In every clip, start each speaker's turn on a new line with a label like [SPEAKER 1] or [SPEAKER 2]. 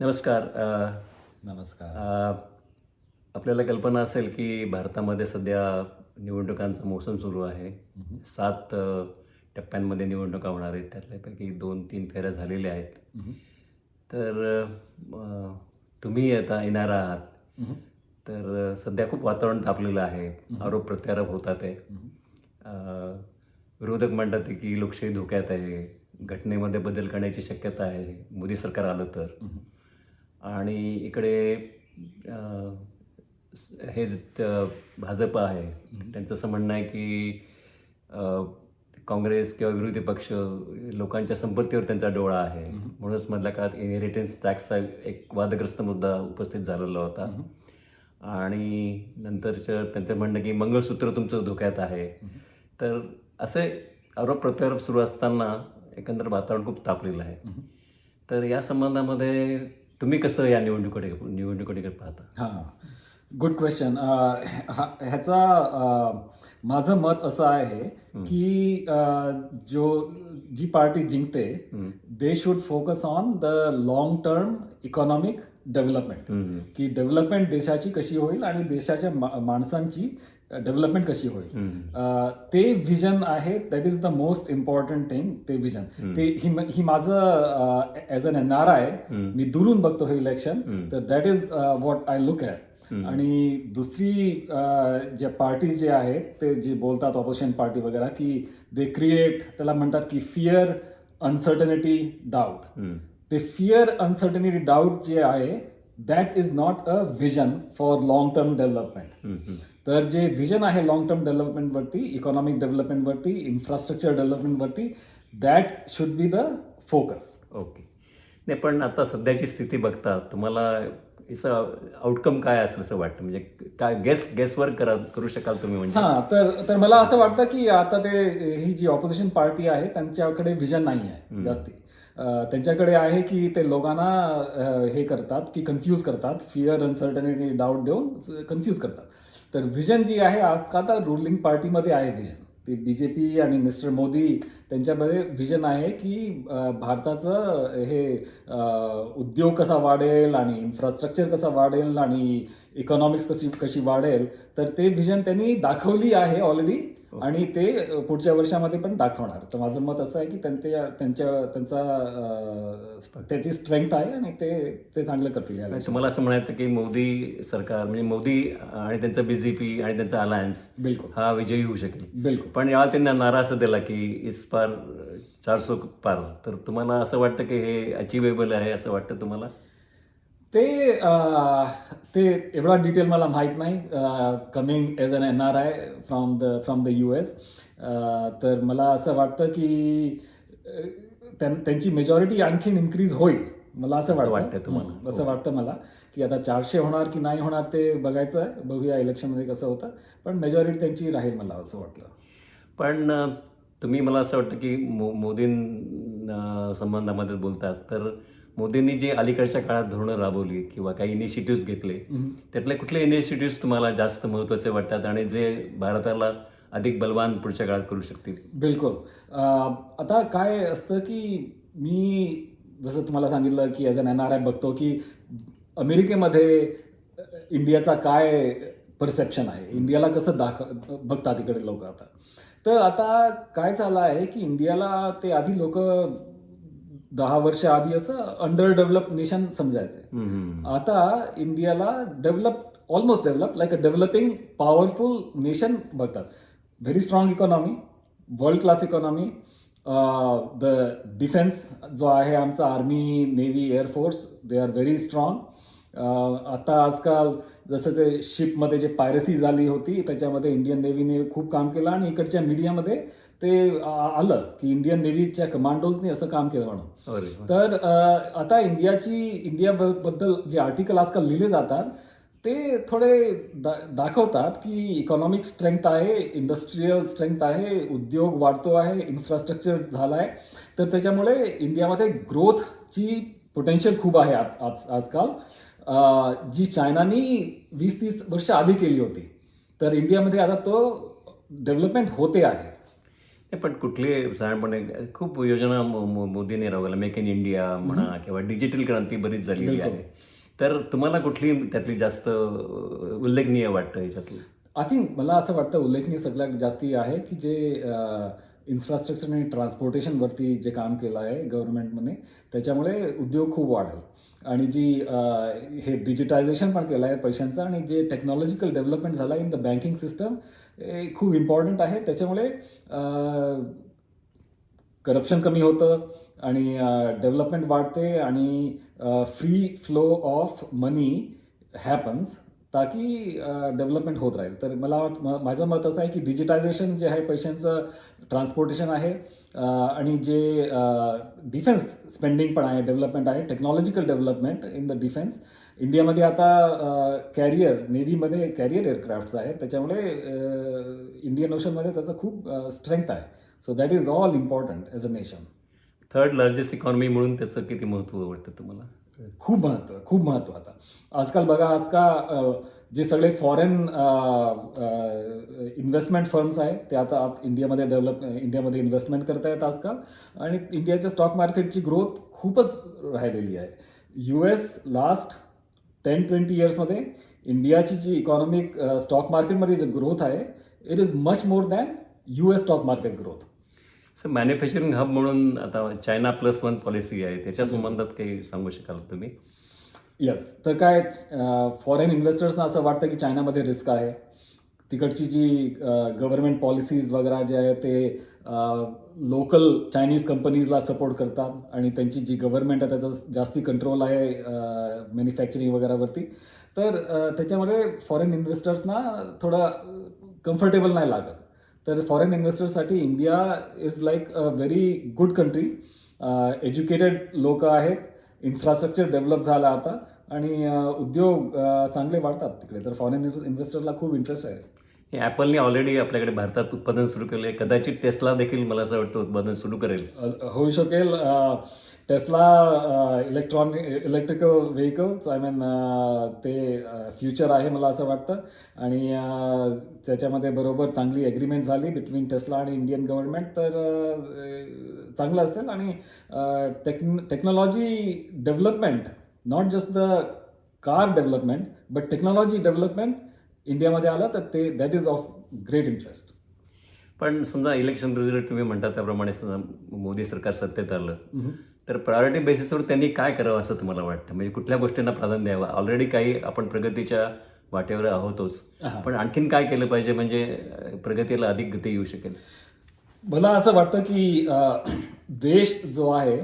[SPEAKER 1] नमस्कार अ,
[SPEAKER 2] नमस्कार
[SPEAKER 1] अ, आपल्याला कल्पना असेल की भारतामध्ये सध्या निवडणुकांचा मोसम सुरू आहे. सात अ, टप्प्यांमध्ये निवडणुका होणार आहेत त्यातल्यापैकी दोन तीन फेऱ्या झालेल्या आहेत. तर अ, तुम्ही आता येणार आहात. तर अ, सध्या खूप वातावरण तापलेलं आहे. आरोप प्रत्यारोप होतात आहे. अ, विरोधक म्हणतात की लोकशाही धोक्यात आहे घटनेमध्ये बदल करण्याची शक्यता आहे मोदी सरकार आलं तर. आणि इकडे हे भाजप आहे. त्यांचं असं म्हणणं आहे की काँग्रेस किंवा विरोधी पक्ष लोकांच्या संपत्तीवर त्यांचा डोळा आहे. म्हणूनच मधल्या काळात इनहेरिटन्स टॅक्सचा एक वादग्रस्त मुद्दा उपस्थित झालेला होता. आणि नंतरचं त्यांचं म्हणणं की मंगळसूत्र तुमचं धोक्यात आहे. तर असे आरोप प्रत्यारोप सुरू असताना एकंदर वातावरण खूप तापलेलं आहे. तर या संबंधामध्ये तुम्ही कसं या निवडणुकीकडे निवडणुकीकडे पाहता?
[SPEAKER 2] हां. गुड क्वेश्चन ह्याचा माझं मत असं आहे की जो जी पार्टी जिंकते. They should focus on the long term economic development. की डेव्हलपमेंट देशाची कशी होईल आणि देशाच्या माणसांची डेव्हलपमेंट कशी होईल ते विजन आहे that is the most important thing ते विजन
[SPEAKER 1] हम्म.
[SPEAKER 2] ते ही माझं as an N R I. मी दुरून बघतो हे इलेक्शन. तर that is what I look at. आणि दुसरी ज्या पार्टीज जे आहेत ते जे बोलतात ऑपोजिशन पार्टी वगैरे की दे क्रिएट त्याला म्हणतात की फिअर अनसर्टनिटी डाऊट. ते फिअर अनसर्टनिटी डाऊट जे आहे that is not a vision for long term development. तर जे विजन आहे लॉंग टर्म डेव्हलपमेंटवरती इकॉनॉमिक डेव्हलपमेंटवरती infrastructure डेव्हलपमेंटवरती that should be the focus
[SPEAKER 1] okay नाही पण आता सध्याची स्थिती बघता तुम्हाला याचं आउटकम काय असेल असं वाटतं? म्हणजे काय गेस गेसवर करा करू शकाल तुम्ही म्हणजे?
[SPEAKER 2] हां तर तर मला असं वाटतं की आता ते ही जी ऑपोजिशन पार्टी आहे त्यांच्याकडे विजन नाही आहे. जास्ती. त्यांच्याकडे आहे की ते लोकांना हे करतात की कन्फ्यूज करतात फिअर अनसर्टनिटी डाऊट देऊन कन्फ्यूज करतात. तर विजन जी आहे आता रुलिंग पार्टीमध्ये आहे विजन ते बी जे पी आणि मिस्टर मोदी त्यांच्यामध्ये विजन आहे की भारताचं हे उद्योग कसा वाढेल आणि इन्फ्रास्ट्रक्चर कसा वाढेल आणि इकॉनॉमिक्स कशी कशी वाढेल तर ते विजन त्यांनी दाखवली आहे ऑलरेडी आणि ते पुढच्या वर्षामध्ये पण दाखवणार. तर माझं मत असं आहे की त्यांच्या त्यांच्या त्यांचा त्याची स्ट्रेंथ आहे आणि ते ते चांगलं करतील
[SPEAKER 1] तुम्हाला असं म्हणायचं की मोदी सरकार म्हणजे मोदी आणि त्यांचं बीजेपी आणि त्यांचा अलायन्स
[SPEAKER 2] बिलकुल.
[SPEAKER 1] हा विजयी होऊ शकेल.
[SPEAKER 2] बिलकुल.
[SPEAKER 1] पण यावेळी त्यांना नारा असं दिला की इस पार चारसो पार. तर तुम्हाला असं वाटतं की हे अचिवेबल आहे असं वाटतं तुम्हाला?
[SPEAKER 2] ते ते एवढा डिटेल मला माहीत नाही. Coming as an N R I from the from the U S तर मला असं वाटतं की त्यांची मेजॉरिटी आणखीन इन्क्रीज होईल. मला असं वाटतं.
[SPEAKER 1] वाटतंय तुम्हाला?
[SPEAKER 2] हं, असं वाटतं मला की आता चारशे होणार की नाही होणार ते बघायचं आहे. बघूया इलेक्शनमध्ये कसं होतं. पण मेजॉरिटी त्यांची राहील मला असं वाटतं.
[SPEAKER 1] पण तुम्ही मला असं वाटतं की मो मोदीं संबंधामध्ये बोलतात. तर मोदींनी जी अलीकडच्या काळात धोरणं राबवली किंवा काही इनिशिएटिव्ह घेतले. त्यातले कुठले इनिशिएटिव्ह तुम्हाला जास्त महत्त्वाचे वाटतात आणि जे भारताला अधिक बलवान पुढच्या काळात करू शकतील?
[SPEAKER 2] बिलकुल. आता काय असतं की मी जसं तुम्हाला सांगितलं की as an N R I बघतो की अमेरिकेमध्ये इंडियाचा काय परसेप्शन आहे? इंडियाला कसं दाख बघतात इकडे लोक आता? तर आता काय झालं आहे की इंडियाला ते आधी लोक दहा वर्ष आधी असं अंडर डेव्हलप नेशन समजायचे. आता इंडियाला develop almost develop like a developing powerful nation बघतात very strong economy world class economy the defence जो आहे आमचा army navy air force they are very strong आता आजकाल जसं ते शिपमध्ये जे पायरसी झाली होती त्याच्यामध्ये इंडियन नेव्हीने खूप काम केलं आणि इकडच्या मीडियामध्ये ते आलं की इंडियन नेव्हीच्या कमांडोजनी असं काम केलं म्हणून. तर आता इंडियाची इंडिया बद्दल जे आर्टिकल आजकाल लिहिले जातात ते थोडे दा दाखवतात की इकॉनॉमिक स्ट्रेंथ आहे इंडस्ट्रीयल स्ट्रेंथ आहे उद्योग वाढतो आहे इन्फ्रास्ट्रक्चर झालं आहे तर त्याच्यामुळे इंडियामध्ये ग्रोथची पोटेन्शियल खूप आहे आज आज- आजकाल. जी चायनानी वीस तीस वर्ष आधी केली होती. तर इंडियामध्ये आता तो डेव्हलपमेंट होते आहे.
[SPEAKER 1] नाही, पण कुठली साधारणपणे खूप योजना मोदींनी राबवल्या. मेक इन इंडिया म्हणा किंवा डिजिटल क्रांती बरीच झालेली. आहे. तर तुम्हाला कुठली त्यातली जास्त उल्लेखनीय वाटतं याच्यातली?
[SPEAKER 2] आय थिंक मला असं वाटतं उल्लेखनीय सगळ्यात जास्ती आहे की जे इन्फ्रास्ट्रक्चर आणि ट्रान्सपोर्टेशनवरती जे काम केलं आहे गव्हर्नमेंटने त्याच्यामुळे उद्योग खूप वाढेल. आणि जी अं, हे डिजिटायझेशन पण केलं आहे पैशांचं आणि जे टेक्नॉलॉजिकल डेव्हलपमेंट झालं आहे इन द बँकिंग सिस्टम खूप इम्पॉर्टंट आहे. त्याच्यामुळे करप्शन कमी होतं आणि डेव्हलपमेंट वाढते आणि free flow of money happens ताकी डेव्हलपमेंट होत राहील. तर मला वाट माझं मत असं आहे की डिजिटायझेशन जे आहे पैशांचं ट्रान्सपोर्टेशन आहे आणि जे डिफेन्स स्पेंडिंग पण आहे डेव्हलपमेंट आहे technological development in the defence इंडियामध्ये आता कॅरियर नेव्हीमध्ये कॅरियर एअरक्राफ्ट्स आहेत. त्याच्यामुळे इंडियन ओशनमध्ये त्याचं खूप स्ट्रेंथ आहे. So that is all important as a nation
[SPEAKER 1] third largest economy म्हणून त्याचं किती महत्त्व वाटतं तुम्हाला?
[SPEAKER 2] खूप महत्त्व खूप महत्त्व आता. आजकाल बघा आजकाल जे सगळे फॉरेन इन्व्हेस्टमेंट फर्म्स आहेत ते आता आत इंडियामध्ये डेव्हलप इंडियामध्ये इन्व्हेस्टमेंट करत आहेत आजकाल. आणि इंडियाच्या स्टॉक मार्केटची ग्रोथ खूपच राहिलेली आहे. U S last ten twenty इयर्समध्ये इंडियाची जी इकॉनॉमिक स्टॉक मार्केटमध्ये जी ग्रोथ आहे it is much more than U S stock market growth
[SPEAKER 1] sir manufacturing hub म्हणून आता चायना प्लस वन पॉलिसी आहे त्याच्या संबंधात काही सांगू शकाल तुम्ही?
[SPEAKER 2] येस तर काय फॉरेन इन्व्हेस्टर्सना असं वाटतं की चायनामध्ये रिस्क आहे. तिकडची जी गव्हर्नमेंट पॉलिसीज वगैरे जे आहे ते लोकल चायनीज कंपनीजला सपोर्ट करतात आणि त्यांची जी गव्हर्नमेंट आहे त्याचा जास्ती कंट्रोल आहे मॅन्युफॅक्चरिंग वगैरेवरती तर त्याच्यामध्ये फॉरेन इन्व्हेस्टर्सना थोडं कम्फर्टेबल नाही लागत. तर foreign इन्व्हेस्टर्ससाठी India is like a very good country educated लोक आहेत. इन्फ्रास्ट्रक्चर डेव्हलप झालं आता. आणि uh, उद्योग uh, चांगले वाढतात तिकडे. तर फॉरेन इन्व्हेस्टरला खूप इंटरेस्ट आहे.
[SPEAKER 1] हे ॲपलने ऑलरेडी आपल्याकडे भारतात उत्पादन सुरू केलं आहे कदाचित टेस्ला देखील मला असं वाटतं उत्पादन सुरू करेल.
[SPEAKER 2] होऊ शकेल. Tesla electronic electrical vehicles I mean ते फ्युचर आहे मला असं वाटतं. आणि त्याच्यामध्ये बरोबर चांगली ॲग्रीमेंट झाली बिटवीन टेस्ला आणि इंडियन गव्हर्नमेंट तर चांगलं असेल. आणि टेक्न technology development not just the car development but technology development इंडियामध्ये आलं तर ते that is of great interest
[SPEAKER 1] पण समजा इलेक्शन रिझल्ट तुम्ही म्हणता त्याप्रमाणे समजा मोदी सरकार सत्तेत आलं तर प्रायोरिटी बेसिसवर त्यांनी काय करावं असं तुम्हाला वाटतं? म्हणजे कुठल्या गोष्टींना प्राधान्य द्यावं? ऑलरेडी काही आपण प्रगतीच्या वाटेवर आहोतच. पण आणखीन काय केलं पाहिजे म्हणजे प्रगतीला अधिक गती येऊ शकेल?
[SPEAKER 2] मला असं वाटतं की देश जो आहे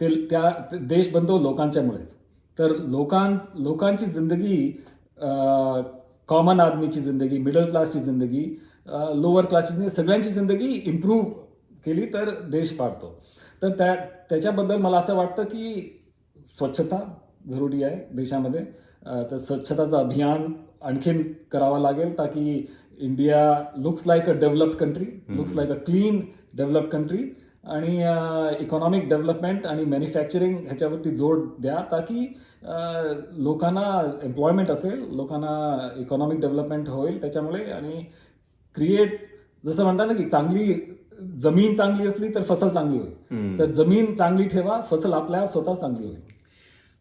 [SPEAKER 2] ते त्या देश बनतो लोकांच्यामुळेच. तर लोकां लोकांची जिंदगी कॉमन आदमीची जिंदगी मिडल क्लासची जिंदगी लोअर क्लासची जिंदगी सगळ्यांची जिंदगी इम्प्रूव्ह केली तर देश वाढतो तर त्या त्याच्याबद्दल मला असं वाटतं की स्वच्छता जरुरी आहे देशामध्ये. तर स्वच्छताचं अभियान आणखीन करावं लागेल ताकी India looks like a developed country looks like a clean developed country आणि इकॉनॉमिक डेव्हलपमेंट आणि मॅन्युफॅक्चरिंग ह्याच्यावरती जोर द्या ताकी लोकांना एम्प्लॉयमेंट असेल लोकांना इकॉनॉमिक डेव्हलपमेंट होईल त्याच्यामुळे आणि क्रिएट जसं म्हणतात ना की चांगली जमीन चांगली असली तर फसल चांगली होईल. तर जमीन चांगली ठेवा फसल आपल्या स्वतः चांगली होईल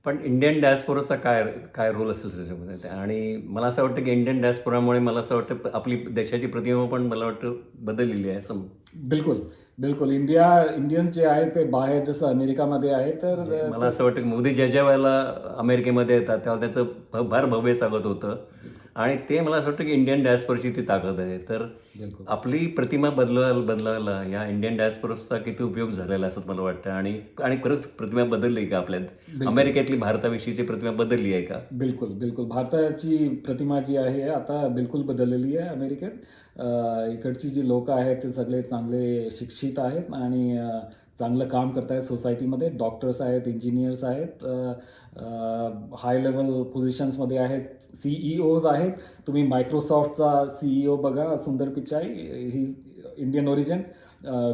[SPEAKER 1] पण इंडियन डायस्पोराचा काय काय रोल असेल त्याच्यामध्ये? आणि मला असं वाटतं की इंडियन डायस्पोरामुळे मला असं वाटतं आपली देशाची प्रतिमा पण मला वाटतं बदललेली आहे असं
[SPEAKER 2] बिलकुल बिलकुल इंडिया इंडियन्स जे आहेत ते बाहेर जसं अमेरिकामध्ये आहे तर
[SPEAKER 1] मला असं वाटतं की मोदी ज्या ज्या वेळेला अमेरिकेमध्ये येतात तेव्हा त्याचं भ- फार भव्य स्वागत होतं. आणि ते मला असं वाटतं की इंडियन डायस्पोरची ती ताकद आहे. तर आपली प्रतिमा बदलवायला बदलायला या इंडियन डायस्पोरचा किती उपयोग झालेला आहे असं मला वाटतं. आणि आणि खरंच प्रतिमा बदलली का आपल्यात? अमेरिकेतली भारताविषयीची प्रतिमा बदलली आहे का?
[SPEAKER 2] बिलकुल बिलकुल. भारताची प्रतिमा जी आहे आता बिलकुल बदललेली आहे अमेरिकेत. इकडची जी लोक आहेत ते सगळे चांगले शिक्षित आहेत आणि चांगलं काम करतायत सोसायटीमध्ये डॉक्टर्स आहेत इंजिनियर्स आहेत हाय लेवल पोझिशन्समध्ये आहेत सीईओज आहेत. तुम्ही मायक्रोसॉफ्टचा सीईओ बघा सुंदर पिचाई. ही इंडियन ओरिजिन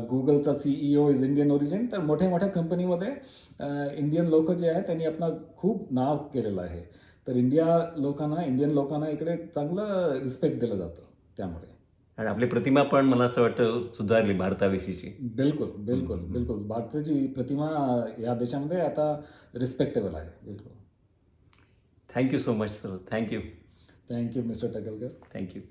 [SPEAKER 2] गुगलचा सीईओ इज इंडियन ओरिजिन तर मोठ्या मोठ्या कंपनीमध्ये इंडियन लोक जे आहेत त्यांनी आपला खूप नाव केलेलं आहे. तर इंडिया लोकांना इंडियन लोकांना इकडे चांगलं रिस्पेक्ट दिलं जातं त्यामुळे.
[SPEAKER 1] आणि आपली प्रतिमा पण मला असं वाटतं सुधारली भारताविषयीची.
[SPEAKER 2] बिलकुल बिलकुल बिलकुल. भारताची प्रतिमा या देशामध्ये आता रिस्पेक्टेबल आहे. बिलकुल.
[SPEAKER 1] Thank you so much sir thank you
[SPEAKER 2] thank you mister Takalkar
[SPEAKER 1] thank you